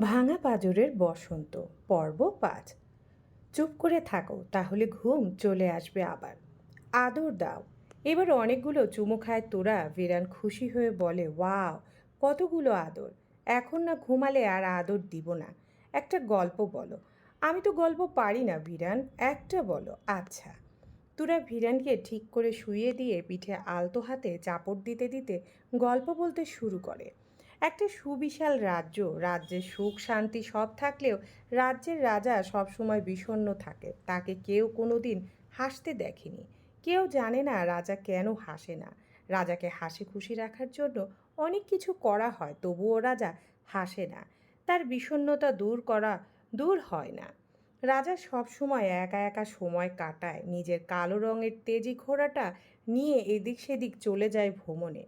ভাঙা পাঁজরের বসন্ত, পর্ব পাঁচ। চুপ করে থাকো, তাহলে ঘুম চলে আসবে আবার। আদর দাও। এবার অনেকগুলো চুমো খায় তোরা বিরান খুশি হয়ে বলে, ওয়াও, কতগুলো আদর। এখন না ঘুমালে আর আদর দিব না। একটা গল্প বলো। আমি তো গল্প পারি না বিরান একটা বলো। আচ্ছা। তোরা ভিরানকে ঠিক করে শুইয়ে দিয়ে পিঠে আলতো হাতে চাপড় দিতে দিতে গল্প বলতে শুরু করে। একটা সুবিশাল রাজ্য। রাজ্যের সুখ, শান্তি সব থাকলেও রাজ্যের রাজা সবসময় বিষণ্ণ থাকে। তাকে কেউ কোনো দিন হাসতে দেখেনি। কেউ জানে না রাজা কেন হাসে না। রাজাকে হাসি খুশি রাখার জন্য অনেক কিছু করা হয়, তবুও রাজা হাসে না। তার বিষণ্ণতা দূর করা দূর হয় না। রাজা সবসময় একা একা সময় কাটায়। নিজের কালো রঙের তেজি ঘোড়াটা নিয়ে এদিক সেদিক চলে যায় ভ্রমণে।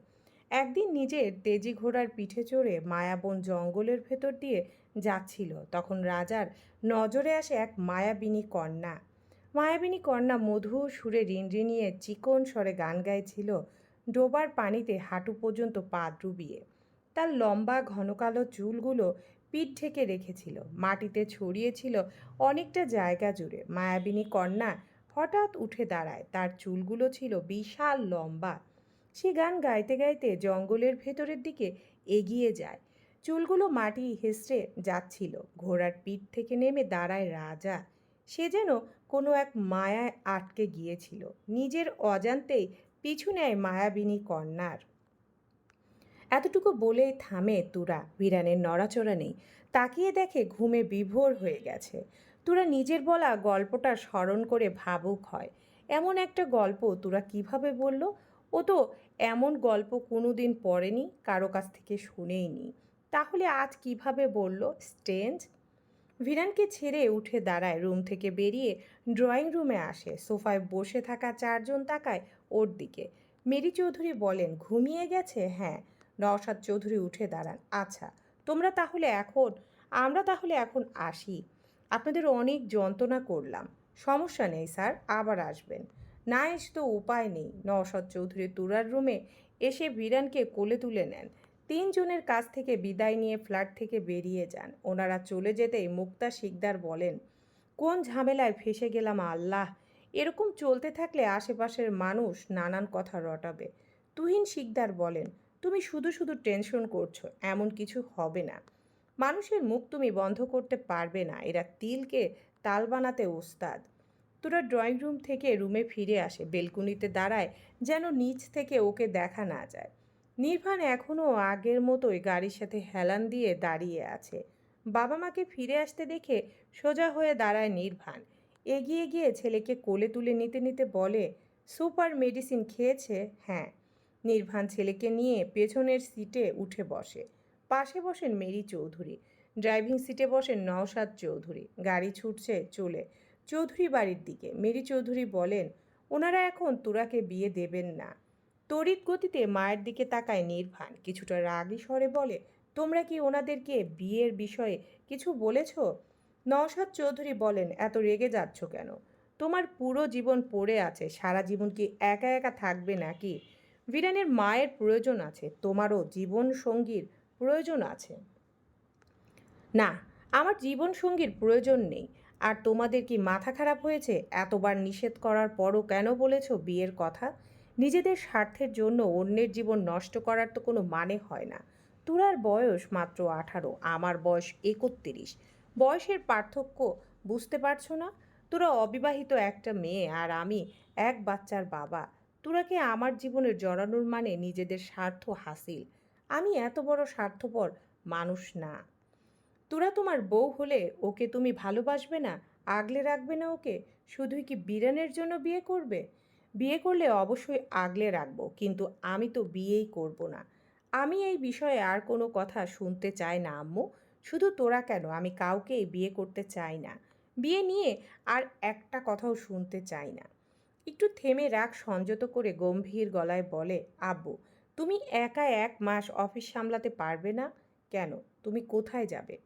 একদিন নিজের তেজি ঘোড়ার পিঠে চড়ে মায়াবন জঙ্গলের ভেতর দিয়ে যাচ্ছিল। তখন রাজার নজরে আসে এক মায়াবিনী কন্যা। মায়াবিনী কন্যা মধু সুরে রিনরিনিয়ে চিকন স্বরে গান গাইছিল, ডোবার পানিতে হাঁটু পর্যন্ত পা ডুবিয়ে। তার লম্বা ঘনকালো চুলগুলো পিঠ ঢেকে রেখেছিল, মাটিতে ছড়িয়েছিল অনেকটা জায়গা জুড়ে। মায়াবিনী কন্যা হঠাৎ উঠে দাঁড়ায়, তার চুলগুলো ছিল বিশাল লম্বা। সে গান গাইতে গাইতে জঙ্গলের ভেতরের দিকে এগিয়ে যায়। চুলগুলো মাটি হেসড়ে যাচ্ছিল। ঘোড়ার পিঠ থেকে নেমে দাঁড়ায় রাজা। সে যেন কোনো এক মায়ায় আটকে গিয়েছিল। নিজের অজান্তেই পিছু নেয় মায়াবিনী কন্যার। এতটুকু বলেই থামে তুরা। বিরানের নড়াচড়া নেই। তাকিয়ে দেখে ঘুমে বিভোর হয়ে গেছে। তুরা নিজের বলা গল্পটা স্মরণ করে ভাবুক হয়। এমন একটা গল্প তুরা কীভাবে বলল? ও তো এমন গল্প কোনো দিন পড়েনি, কারও কাছ থেকে শুনেইনি। তাহলে আজ কীভাবে বলল স্টেঞ্জ? ভিরানকে ছেড়ে উঠে দাঁড়ায়, রুম থেকে বেরিয়ে ড্রয়িং রুমে আসে। সোফায় বসে থাকা চারজন তাকায় ওর দিকে। মেরি চৌধুরী বলেন, ঘুমিয়ে গেছে? হ্যাঁ। নওশাদ চৌধুরী উঠে দাঁড়ান আচ্ছা তোমরা তাহলে এখন, আমরা তাহলে এখন আসি। আপনাদের অনেক যন্ত্রণা করলাম। সমস্যা নেই স্যার, আবার আসবেন। না এসে তো উপায় নেই। নওশাদ চৌধুরী তুরার রুমে এসে বিরানকে কোলে তুলে নেন। তিনজনের কাছ থেকে বিদায় নিয়ে ফ্ল্যাট থেকে বেরিয়ে যান। ওনারা চলে যেতেই মুক্তা শিকদার বলেন, কোন ঝামেলায় ফেসে গেলাম আল্লাহ। এরকম চলতে থাকলে আশেপাশের মানুষ নানান কথা রটাবে। তুহিন শিকদার বলেন, তুমি শুধু শুধু টেনশন করছ, এমন কিছু হবে না। মানুষের মুখ তুমি বন্ধ করতে পারবে না। এরা তিলকে তাল বানাতে ওস্তাদ। তোরা ড্রয়িং রুম থেকে রুমে ফিরে আসে। বেলকুনিতে দাঁড়ায় যেন নিচ থেকে ওকে দেখা না যায়। নির্ভান এখনও আগের মতোই গাড়ির সাথে হেলান দিয়ে দাঁড়িয়ে আছে। বাবা মাকে ফিরে আসতে দেখে সোজা হয়ে দাঁড়ায় নির্ভান। এগিয়ে গিয়ে ছেলেকে কোলে তুলে নিতে নিতে বলে, সুপার মেডিসিন খেয়েছে? হ্যাঁ। নির্ভান ছেলেকে নিয়ে পেছনের সিটে উঠে বসে। পাশে বসেন মেরি চৌধুরী। ড্রাইভিং সিটে বসেন নওশাদ চৌধুরী। গাড়ি ছুটছে চলে। চৌধুরী বাড়ির দিকে। মেরি চৌধুরী বলেন, ওনারা এখন তোরাকে বিয়ে দেবেন না। তড়িৎ গতিতে মায়ের দিকে তাকায় নির্ভান কিছুটা রাগী স্বরে বলে, তোমরা কি ওনাদেরকে বিয়ের বিষয়ে কিছু বলেছ? নওশাদ চৌধুরী বলেন, এত রেগে যাচ্ছ কেন? তোমার পুরো জীবন পড়ে আছে। সারা জীবন কি একা একা থাকবে নাকি? বিরানের মায়ের প্রয়োজন আছে। তোমারও জীবন সঙ্গীর প্রয়োজন আছে। না, আমার জীবন সঙ্গীর প্রয়োজন নেই। আর তোমাদের কি মাথা খারাপ হয়েছে? এতবার নিষেধ করার পরও কেন বলেছ বিয়ের কথা? নিজেদের স্বার্থের জন্য অন্যের জীবন নষ্ট করার তো কোনো মানে হয় না। তুরার বয়স মাত্র আঠারো, আমার বয়স একত্রিশ। বয়সের পার্থক্য বুঝতে পারছ না? তোরা অবিবাহিত একটা মেয়ে আর আমি এক বাচ্চার বাবা। তোরাকে আমার জীবনের জড়ানোর মানে নিজেদের স্বার্থ হাসিল। আমি এত বড় স্বার্থপর মানুষ না। তোরা তোমার বউ হলে ওকে তুমি ভালোবাসবে না, আগলে রাখবে না ওকে? শুধুই কি বিরানের জন্য বিয়ে করবে? বিয়ে করলে অবশ্যই আগলে রাখব, কিন্তু আমি তো বিয়েই করব না। আমি এই বিষয়ে আর কোনো কথা শুনতে চাই না, আম্মু। শুধু তোরা কেন? আমি কাউকে বিয়ে করতে চাই না। বিয়ে নিয়ে আর একটা কথাও শুনতে চাই না। একটু থেমে রাখ, সংযত করে গম্ভীর গলায় বলে, আব্বু, তুমি একা এক মাস অফিস সামলাতে পারবে না? কেন? তুমি কোথায় যাবে?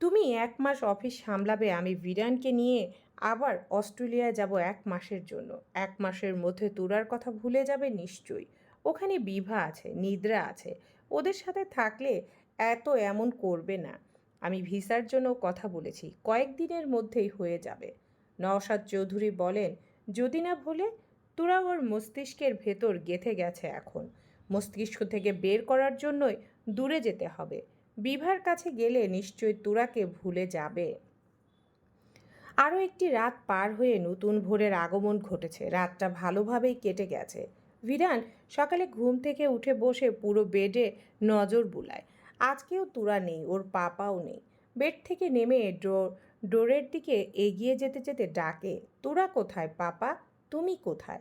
তুমি এক মাস অফিস সামলাবে, আমি বিরানকে নিয়ে আবার অস্ট্রেলিয়ায় যাব এক মাসের জন্য। এক মাসের মধ্যে তোরার কথা ভুলে যাবে নিশ্চয়ই। ওখানে বিভা আছে, নিদ্রা আছে। ওদের সাথে থাকলে এত এমন করবে না। আমি ভিসার জন্য কথা বলেছি কয়েকদিনের মধ্যেই হয়ে যাবে। নওশাদ চৌধুরী বলেন, যদি না ভুলে, তোরা ওর মস্তিষ্কের ভেতর গেথে গেছে এখন। মস্তিষ্ক থেকে বের করার জন্যই দূরে যেতে হবে। বিভার কাছে গেলে নিশ্চয়ই তোরাকে ভুলে যাবে। আরও একটি রাত পার হয়ে নতুন ভোরের আগমন ঘটেছে। রাতটা ভালোভাবেই কেটে গেছে। ভিরান সকালে ঘুম থেকে উঠে বসে পুরো বেডে নজর বুলায়। আজকেও তুরা নেই, ওর পাপাও নেই। বেড থেকে নেমে ডোর ডোরের দিকে এগিয়ে যেতে যেতে ডাকে, তোরা কোথায় পাপা? তুমি কোথায়?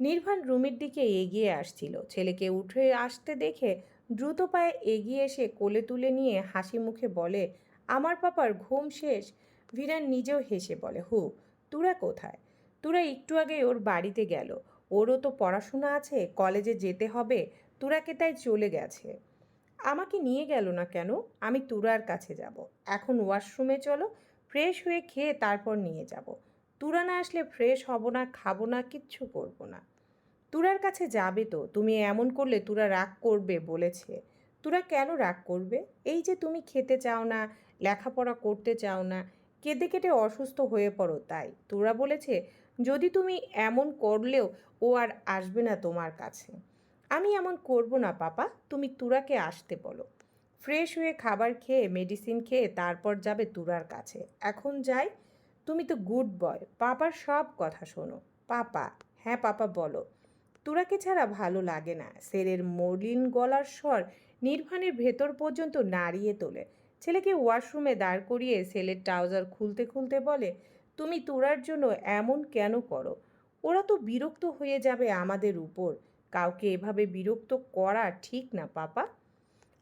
নির্বাণ রুমের দিকে এগিয়ে আসছিল। ছেলেকে উঠে আসতে দেখে দ্রুত পায়ে এগিয়ে এসে কোলে তুলে নিয়ে হাসি মুখে বলে, আমার পাপার ঘুম শেষ? ভিরান নিজেও হেসে বলে, হু, তুরা কোথায়? তোরা একটু আগে ওর বাড়িতে গেল। ওরও তো পড়াশোনা আছে, কলেজে যেতে হবে, তোরাকে তাই চলে গেছে। আমাকে নিয়ে গেল না কেন? আমি তুরার কাছে যাব। এখন ওয়াশরুমে চলো, ফ্রেশ হয়ে খেয়ে তারপর নিয়ে যাব। তুরা না আসলে ফ্রেশ হব না, খাব না, কিচ্ছু করব না। তুরার কাছে যাবে তো? তুমি এমন করলে তুরা রাগ করবে বলেছে। তুরা কেন রাগ করবে? এই যে তুমি খেতে চাও না, লেখাপড়া করতে চাও না, কেঁদে কেটে অসুস্থ হয়ে পড়ো তাই। তোরা বলেছে, যদি তুমি এমন করলেও ও আর আসবে না তোমার কাছে। আমি এমন করব না পাপা, তুমি তুরাকে আসতে বলো ফ্রেশ হয়ে খাবার খেয়ে, মেডিসিন খেয়ে তারপর যাবে তুরার কাছে। এখন যাই, তুমি তো গুড বয়, পাপার সব কথা শোনো। পাপা হ্যাঁ পাপা বলো। তুরাকে ছাড়া ভালো লাগে না। সেরের মলিন গলার স্বর নির্বাণের ভেতর পর্যন্ত নাড়িয়ে তোলে। ছেলেকে ওয়াশরুমে দাঁড় করিয়ে সেলের ট্রাউজার খুলতে খুলতে বলে, তুমি তোরার জন্য এমন কেন করো? ওরা তো বিরক্ত হয়ে যাবে আমাদের উপর। কাউকে এভাবে বিরক্ত করা ঠিক না, পাপা।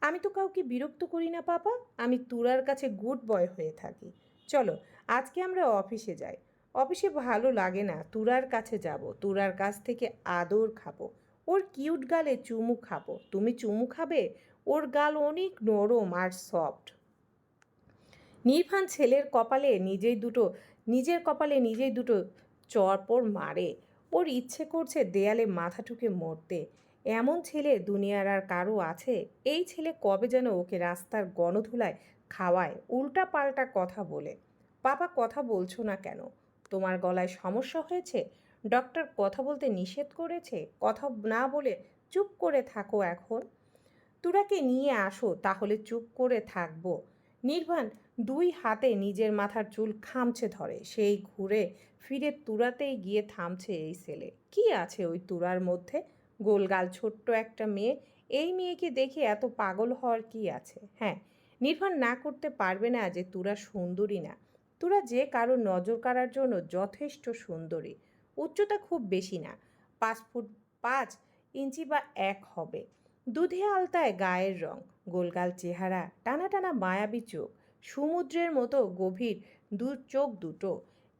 আমি তো কাউকে বিরক্ত করি না, পাপা। আমি তুরার কাছে গুড বয় হয়ে থাকি। চলো, আজকে আমরা অফিসে যাই। অফিসে ভালো লাগে না, তুরার কাছে যাব, তুরার কাছ থেকে আদর খাব। ওর কিউট গালে চুমু খাব। তুমি চুমু খাবে? ওর গাল অনেক নরম আর সফট। নির্ভান ছেলের কপালে নিজেই দুটো, নিজের কপালে নিজেই দুটো চরপর মারে। ওর ইচ্ছে করছে দেয়ালে মাথা ঠুকে মরতে। এমন ছেলে দুনিয়ার আর কারও আছে? এই ছেলে কবে যেন ওকে রাস্তার গণধুলায় খাওয়ায় উল্টা পাল্টা কথা বলে। পাপা কথা বলছো না কেন? তোমার গলায় সমস্যা হয়েছে? ডক্টর কথা বলতে নিষেধ করেছে? কথা না বলে চুপ করে থাকো এখন। তোরাকে নিয়ে আসো, তাহলে চুপ করে থাকব। নির্বাণ দুই হাতে নিজের মাথার চুল খামছে ধরে। সেই ঘুরে ফিরে তুরাতেই গিয়ে থামছে এই ছেলে। কি আছে ওই তুরার মধ্যে? গোলগাল ছোট্ট একটা মেয়ে। এই মেয়েকে দেখে এত পাগল হওয়ার কি আছে? হ্যাঁ নির্বাণ না করতে পারবে না যে তুরা সুন্দরী না। তুরা যে কারও নজর কাড়ার জন্য যথেষ্ট সুন্দরী, উচ্চতা খুব বেশি না, পাঁচ ফুট পাঁচ ইঞ্চি বা এক হবে। দুধে আলতায় গায়ের রং, গোলগাল চেহারা, টানা টানা মায়াবী চোখ, সমুদ্রের মতো গভীর দু চোখ দুটো,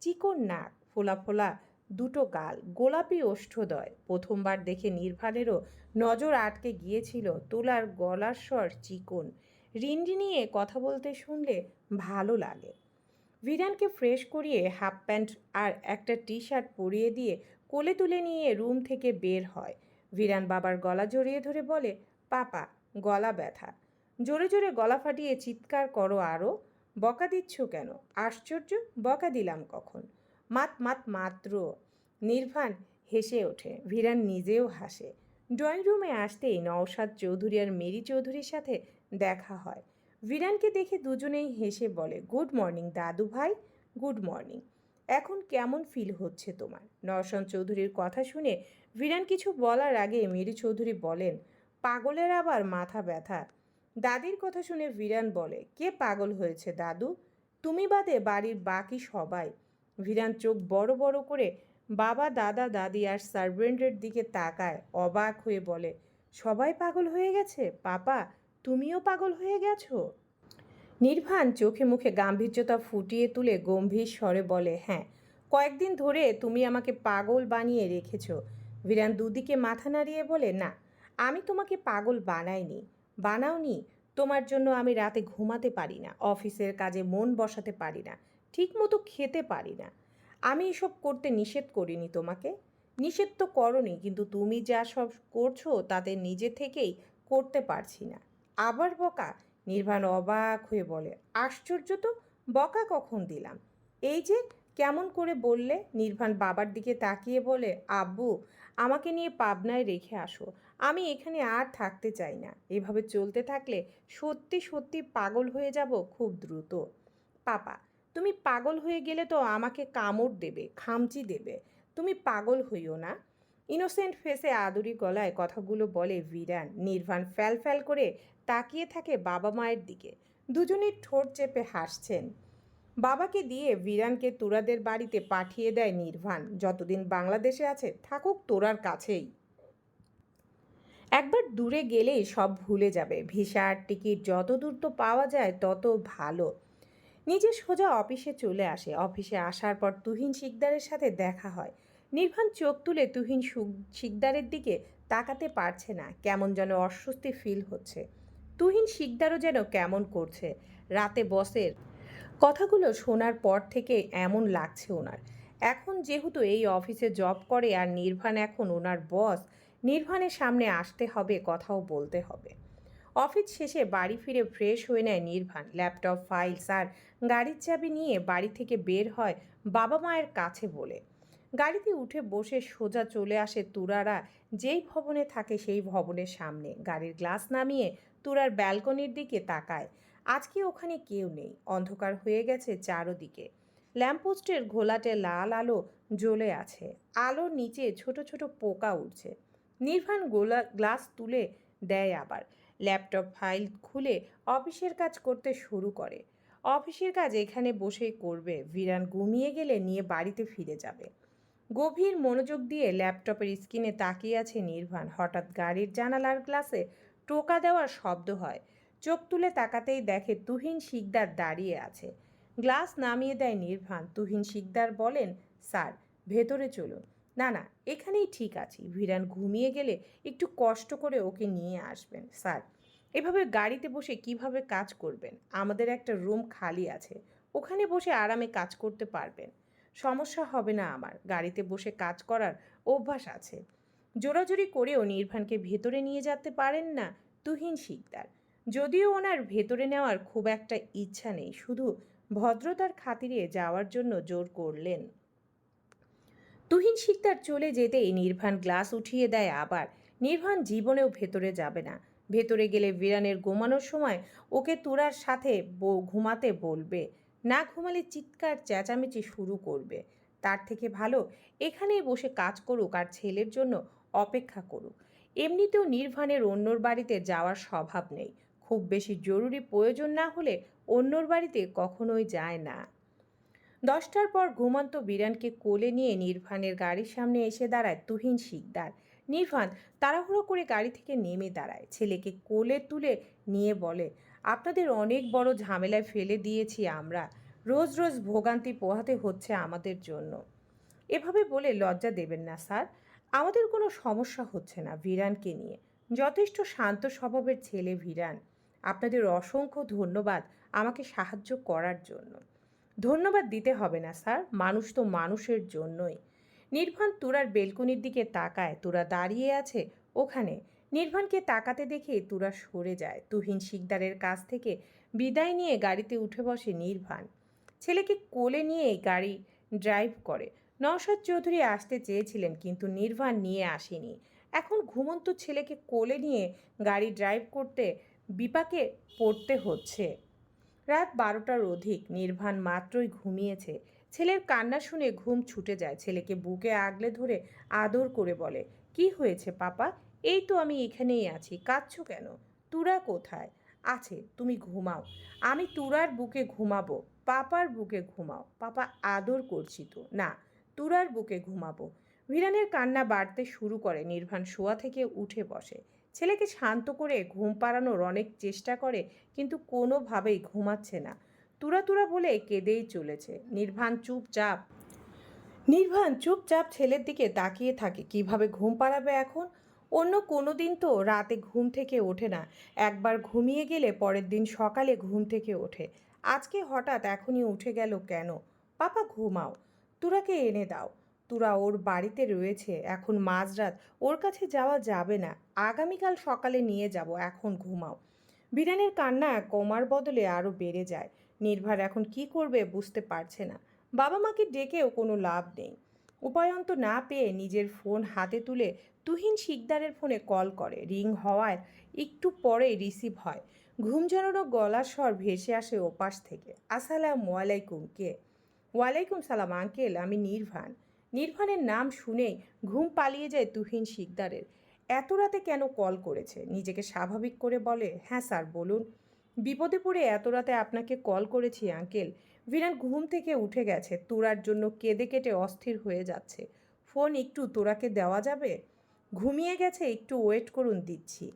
চিকন নাক, ফোলা ফোলা দুটো গাল, গোলাপি ওষ্ঠদয়। প্রথমবার দেখে নির্ভানেরও নজর আটকে গিয়েছিল তোলার গলার স্বর চিকন। রিন্ডি নিয়ে কথা বলতে শুনলে ভালো লাগে। ভিরানকে ফ্রেশ করিয়ে হাফ প্যান্ট আর একটা টি শার্ট পরিয়ে দিয়ে কোলে তুলে নিয়ে রুম থেকে বের হয়। ভিরান বাবার গলা জড়িয়ে ধরে বলে, পাপা, গলা ব্যথা। জোরে জোরে গলা ফাটিয়ে চিৎকার করো আরও বকা দিচ্ছ কেন? আশ্চর্য, বকা দিলাম কখন? মাত মাত, মাত্র। নির্ভান হেসে ওঠে। ভিরান নিজেও হাসে। ড্রয়িং রুমে আসতেই নওশাদ চৌধুরী আর মেরি চৌধুরীর সাথে দেখা হয়। ভিরানকে দেখে দুজনেই হেসে বলে, গুড মর্নিং দাদু ভাই, গুড মর্নিং। এখন কেমন ফিল হচ্ছে তোমার? নরসন চৌধুরীর কথা শুনে ভিরান কিছু বলার আগে মেরি চৌধুরী বলেন, পাগলের আবার মাথা ব্যথা। দাদির কথা শুনে ভিরান বলে, কে পাগল হয়েছে দাদু? তুমি বাদে বাড়ির বাকি সবাই। ভিরান চোখ বড় বড় করে বাবা, দাদা, দাদি আর সার্ভেন্টের দিকে তাকায়, অবাক হয়ে বলে, সবাই পাগল হয়ে গেছে? পাপা তুমিও পাগল হয়ে গেছো? নির্ভান চোখে মুখে গাম্ভীর্যতা ফুটিয়ে তুলে গম্ভীর স্বরে বলে হ্যাঁ কয়েকদিন ধরে তুমি আমাকে পাগল বানিয়ে রেখেছ। বিরান দুদিকে মাথা নাড়িয়ে বলে, না, আমি তোমাকে পাগল বানাইনি। বানাওনি, তোমার জন্য আমি রাতে ঘুমাতে পারি না, অফিসের কাজে মন বসাতে পারি না ঠিকমতো খেতে পারি না। আমি এসব করতে নিষেধ করিনি তোমাকে। নিষেধ তো করনি, কিন্তু তুমি যা সব করছ তাতে নিজে থেকেই করতে পারছি না। আবার বকা? নির্বাণ অবাক হয়ে বলে, আশ্চর্য তো, বকা কখন দিলাম? এই যে কেমন করে বললে? নির্বাণ বাবার দিকে তাকিয়ে বলে, আব্বু, আমাকে নিয়ে পাবনায় রেখে আসো। আমি এখানে আর থাকতে চাই না। এভাবে চলতে থাকলে সত্যি সত্যি পাগল হয়ে যাব খুব দ্রুত। পাপা, তুমি পাগল হয়ে গেলে তো আমাকে কামড় দেবে, খামচি দেবে। তুমি পাগল হইও না। ইনোসেন্ট ফেসে আদুরি গলায় কথাগুলো বলে ভিরান। নির্বাণ ফ্যাল ফ্যাল করে তাকিয়ে থাকে বাবা মায়ের দিকে। দুজনেই ঠোঁট চেপে হাসছেন। বাবাকে দিয়ে ভিরানকে তোরাদের বাড়িতে পাঠিয়ে দেয় নির্বাণ যতদিন বাংলাদেশে আছে, থাকুক তোরার কাছেই। একবার দূরে গেলেই সব ভুলে যাবে। ভিসা আর টিকিট যত দূর তো পাওয়া যায়, তত ভালো। নিজে সোজা অফিসে চলে আসে। অফিসে আসার পর তুহিন শিকদারের সাথে দেখা হয়। নির্বাণ চোখ তুলে তুহিন শিকদারের দিকে তাকাতে পারছে না, কেমন যেন অস্বস্তি ফিল হচ্ছে। তুহিন শিকদারও যেন কেমন করছে। রাতে বসের কথাগুলো শোনার পর থেকে এমন লাগছে ওনার। এখন যেহেতু এই অফিসে জব করে আর নির্বাণ এখন ওনার বস নির্বাণের সামনে আসতে হবে, কথাও বলতে হবে। অফিস শেষে বাড়ি ফিরে ফ্রেশ হয়ে নেয় নির্বাণ ল্যাপটপ ফাইলস আর গাড়ির চাবি নিয়ে বাড়ি থেকে বের হয় বাবা মায়ের কাছে বলে। গাড়িতে উঠে বসে সোজা চলে আসে তুরারা। যেই ভবনে থাকে সেই ভবনের সামনে। গাড়ির গ্লাস নামিয়ে তুরার ব্যালকনির দিকে তাকায়। আজকে ওখানে কেউ নেই। অন্ধকার হয়ে গেছে চারোদিকে। ল্যাম্পপোস্টের ঘোলাটে লাল আলো জ্বলে আছে। আলোর নিচে ছোট ছোট পোকা উঠছে নির্বাণ গোলা গ্লাস তুলে দেয় আবার। ল্যাপটপ ফাইল খুলে অফিসের কাজ করতে শুরু করে। অফিসের কাজ এখানে বসেই করবে। ভিরান ঘুমিয়ে গেলে নিয়ে বাড়িতে ফিরে যাবে। গভীর মনোযোগ দিয়ে ল্যাপটপের স্ক্রিনে তাকিয়ে আছে নির্বাণ হঠাৎ গাড়ির জানালার গ্লাসে টোকা দেওয়ার শব্দ হয়। চোখ তুলে তাকাতেই দেখে তুহিন শিকদার দাঁড়িয়ে আছে। গ্লাস নামিয়ে দেয় নির্বাণ তুহিন শিকদার বলেন, স্যার, ভেতরে চলুন। না না, এখানেই ঠিক আছি। ভিরান ঘুমিয়ে গেলে একটু কষ্ট করে ওকে নিয়ে আসবেন। স্যার, এভাবে গাড়িতে বসে কীভাবে কাজ করবেন? আমাদের একটা রুম খালি আছে। ওখানে বসে আরামে কাজ করতে পারবেন। সমস্যা হবে না আমার। গাড়িতে বসে কাজ করার অভ্যাস আছে। জোরাজুরি করেও নির্বাণকে ভেতরে নিয়ে যেতে পারেন না তুহিন শিকদার। যদিও ওনার ভেতরে নেওয়ার খুব একটা ইচ্ছা নেই, শুধু ভদ্রতার খাতিরে যাওয়ার জন্য জোর করলেন। তুহিন শিকদার চলে যেতেই নির্বাণ গ্লাস উঠিয়ে দেয় আবার। নির্বাণ জীবনেও ভেতরে যাবে না। ভেতরে গেলে বিরানের ঘুমানোর সময় ওকে তুরার সাথে ঘুমাতে বলবে। না ঘুমালে চিৎকার, চেঁচামেচি শুরু করবে। তার থেকে ভালো, এখানেই বসে কাজ করুক আর ছেলের জন্য অপেক্ষা করুক। এমনিতেও নির্বাণের অন্যর বাড়িতে যাওয়ার স্বভাব নেই। খুব বেশি জরুরি প্রয়োজন না হলে অন্যর বাড়িতে কখনোই যায় না। দশটার পর ঘুমন্ত বিরানকে কোলে নিয়ে নির্ভানের গাড়ির সামনে এসে দাঁড়ায় তুহিন শিকদার। নির্ভান তাড়াহুড়ো করে গাড়ি থেকে নেমে দাঁড়ায়। ছেলেকে কোলে তুলে নিয়ে বলে আপনাদের অনেক বড় ঝামেলায় ফেলে দিয়েছি আমরা। রোজ রোজ ভোগান্তি পোহাতে হচ্ছে আমাদের জন্য। এভাবে বলে লজ্জা দেবেন না, স্যার। আমাদের কোনো সমস্যা হচ্ছে না ভিরানকে নিয়ে। যথেষ্ট শান্ত স্বভাবের ছেলে ভিরান। আপনাদের অসংখ্য ধন্যবাদ আমাকে সাহায্য করার জন্য। ধন্যবাদ দিতে হবে না, স্যার। মানুষ তো মানুষের জন্যই। নির্ভান তুরার বেলকনির দিকে তাকায়। তুরা দাঁড়িয়ে আছে ওখানে। নির্ভানকে তাকাতে দেখে তুরা সরে যায়। তুহিন শিকদারের কাছ থেকে বিদায় নিয়ে গাড়িতে উঠে বসে নির্ভান ছেলেকে কোলে নিয়ে গাড়ি ড্রাইভ করে। নওশাদ চৌধুরী আসতে চেয়েছিলেন কিন্তু নির্ভান নিয়ে আসেনি। এখন ঘুমন্ত ছেলেকে কোলে নিয়ে গাড়ি ড্রাইভ করতে বিপাকে পড়তে হচ্ছে। রাত বারোটার অধিক নির্ভান মাত্রই ঘুমিয়েছে। ছেলের কান্না শুনে ঘুম ছুটে যায়। ছেলেকে বুকে আগলে ধরে আদর করে বলে, কি হয়েছে পাপা? এই তো আমি এখানেই আছি, কাঁদছো কেন? তুরা কোথায়? আছে, তুমি ঘুমাও। আমি তুরার বুকে ঘুমাবো, পাপার বুকে ঘুমাও, পাপা আদর করছি তো। না, তুরার বুকে ঘুমাবো। ভিরানের কান্না বাড়তে শুরু করে নির্ভান শোয়া থেকে উঠে বসে। ছেলেকে শান্ত করে ঘুম পাড়ানোর অনেক চেষ্টা করে, কিন্তু কোনোভাবেই ঘুমাচ্ছে না। তুরা তুরা বলে কেঁদেই চলেছে। নির্ভান চুপচাপ নির্ভান চুপচাপ ছেলের দিকে তাকিয়ে থাকে, কীভাবে ঘুম পাড়াবে এখন? অন্য কোনো দিন তো রাতে ঘুম থেকে ওঠে না। একবার ঘুমিয়ে গেলে পরের দিন সকালে ঘুম থেকে ওঠে। আজকে হঠাৎ এখনই উঠে গেল কেন? পাপা, ঘুমাও। তুরাকে এনে দাও। তুরা ওর বাড়িতে রয়েছে। এখন মাঝরাত ওর কাছে যাওয়া যাবে না। আগামীকাল সকালে নিয়ে যাব। এখন ঘুমাও। বিরানের কান্না কমার বদলে আরও বেড়ে যায়। নির্ভার এখন কি করবে বুঝতে পারছে না। বাবা মাকে ডেকেও কোনো লাভ নেই। উপায়ন্ত না পেয়ে নিজের ফোন হাতে তুলে তুহিন শিকদারের ফোনে কল করে। রিং হওয়ায় একটু পরে রিসিভ হয়। ঘুম গলার স্বর ভেসে আসে ওপাশ থেকে। আসসালামু আলাইকুম, কে? ওয়ালাইকুম সালাম, আঙ্কেল, আমি নির্ভান। নির্ভানের নাম শুনেই ঘুম পালিয়ে যায় তুহিন শিকদারের। এত রাতে কেন কল করেছে? নিজেকে স্বাভাবিক করে বলে হ্যাঁ স্যার, বলুন। বিপদে পড়ে এত রাতে আপনাকে কল করেছি, আঙ্কেল। বিরান ঘুম থেকে উঠে গেছে। তোরার জন্য কেঁদে কেটে অস্থির হয়ে যাচ্ছে। ফোন একটু তোরাকে দেওয়া যাবে? ঘুমিয়ে গেছে, একটু ওয়েট করুন দিচ্ছি।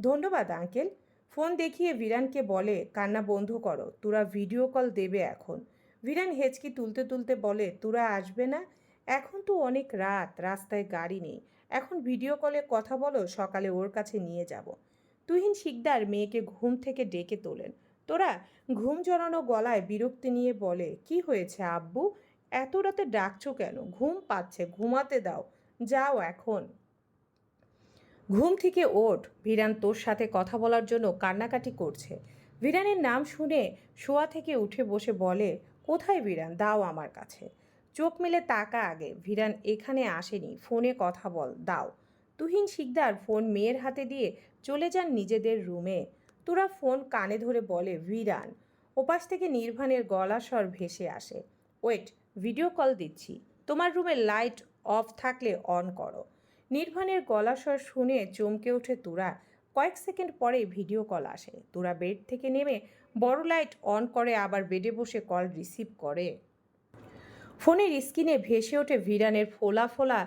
ধন্যবাদ, আঙ্কেল। ফোন দেখিয়ে বিরানকে বলে, কান্না বন্ধ করো, তোরা ভিডিও কল দেবে এখন। বিরান হেঁচকি তুলতে তুলতে বলে, তোরা আসবে না? এখন তো অনেক রাত, রাস্তায় গাড়ি নেই। এখন ভিডিও কলে কথা বলো, সকালে ওর কাছে নিয়ে যাব। তুহিন শিকদার মেয়েকে ঘুম থেকে ডেকে তোলেন। তোরা ঘুম জড়ানো গলায় বিরক্তি নিয়ে বলে, কি হয়েছে আব্বু? এত রাতে ডাকছো কেন? ঘুম পাচ্ছে, ঘুমাতে দাও, যাও এখন। ঘুম থেকে ওঠ। ভিরান তোর সাথে কথা বলার জন্য কান্নাকাটি করছে। ভিরানের নাম শুনে শোয়া থেকে উঠে বসে বলে, কোথায় ভিরান? দাও আমার কাছে। চোখ মেলে তাকা আগে। ভিরান এখানে আসেনি। ফোনে কথা বল, দাও। তুহিন শিকদার ফোন মেয়ের হাতে দিয়ে চলে যান নিজেদের রুমে। তোরা ফোন কানে ধরে বলে, ভিরান। ওপাশ থেকে নির্ভানের গলা স্বর ভেসে আসে। ওয়েট, ভিডিও কল দিচ্ছি। তোমার রুমে লাইট অফ থাকলে অন করো। নির্ভানের গলা স্বর শুনে চমকে ওঠে তোরা। কয়েক সেকেন্ড পরে ভিডিও কল আসে। তোরা বেড থেকে নেমে বড় লাইট অন করে আবার বেডে বসে কল রিসিভ করে। ফোনের স্ক্রিনে ভেসে ওঠে ভিরানের ফোলা ফোলা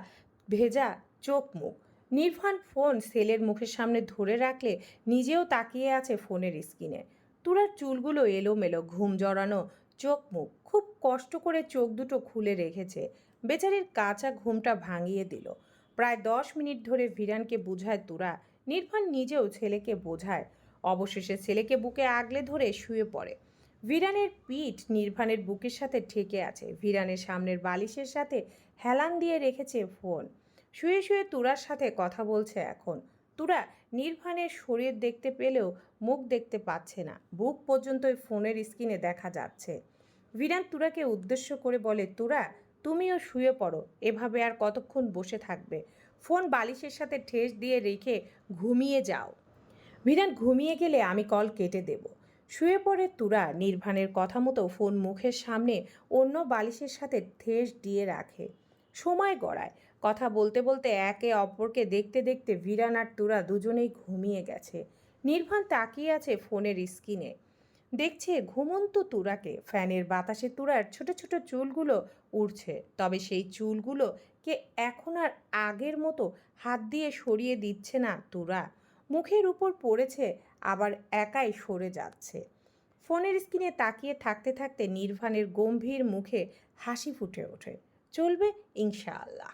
ভেজা চোখ মুখ। নির্ভান ফোন সেলের মুখের সামনে ধরে রাখলে নিজেও তাকিয়ে আছে ফোনের স্ক্রিনে। তুরার চুলগুলো এলোমেলো, ঘুম জড়ানো, চোখ মুখ। খুব কষ্ট করে চোখ দুটো খুলে রেখেছে। বেচারির কাঁচা ঘুমটা ভাঙিয়ে দিল। প্রায় দশ মিনিট ধরে ভিরানকে বুঝায় তুরা। নির্ভান নিজেও ছেলেকে বোঝায়। অবশেষে ছেলেকে বুকে আগলে ধরে শুয়ে পড়ে। ভিরানের পিঠ নির্ভানের বুকের সাথে ঠেকে আছে। ভিরানের সামনের বালিশের সাথে হেলান দিয়ে রেখেছে ফোন। শুয়ে শুয়ে তুরার সাথে কথা বলছে এখন। তুরা নির্ভানের শরীর দেখতে পেলেও মুখ দেখতে পাচ্ছে না। বুক পর্যন্ত ফোনের স্ক্রিনে দেখা যাচ্ছে। ভিরান তুরাকে উদ্দেশ্য করে বলে, তুরা, তুমিও শুয়ে পড়ো। এভাবে আর কতক্ষণ বসে থাকবে? ফোন বালিশের সাথে ঠেস দিয়ে রেখে ঘুমিয়ে যাও। ভিরান ঘুমিয়ে গেলে আমি কল কেটে দেব। শুয়ে পড়ে তুরা নির্ভানের কথা মতো ফোন মুখের সামনে অন্য বালিশের সাথে ঠেস দিয়ে রাখে। সময় গড়ায়। কথা বলতে বলতে একে অপরকে দেখতে দেখতে ভিরান আর তুরা দুজনেই ঘুমিয়ে গেছে। নির্ভান তাকিয়ে আছে ফোনের স্ক্রিনে। দেখছে ঘুমন্ত তুরাকে। ফ্যানের বাতাসে তুরার ছোট ছোট চুলগুলো উড়ছে। তবে সেই চুলগুলো কে এখন আর আগের মতো হাত দিয়ে সরিয়ে দিচ্ছে না তুরা। মুখের উপর পড়েছে, আবার একাই সরে যাচ্ছে। ফোনের স্ক্রিনে তাকিয়ে থাকতে থাকতে নির্ভানের গম্ভীর মুখে হাসি ফুটে ওঠে। চলবে ইনশাআল্লাহ।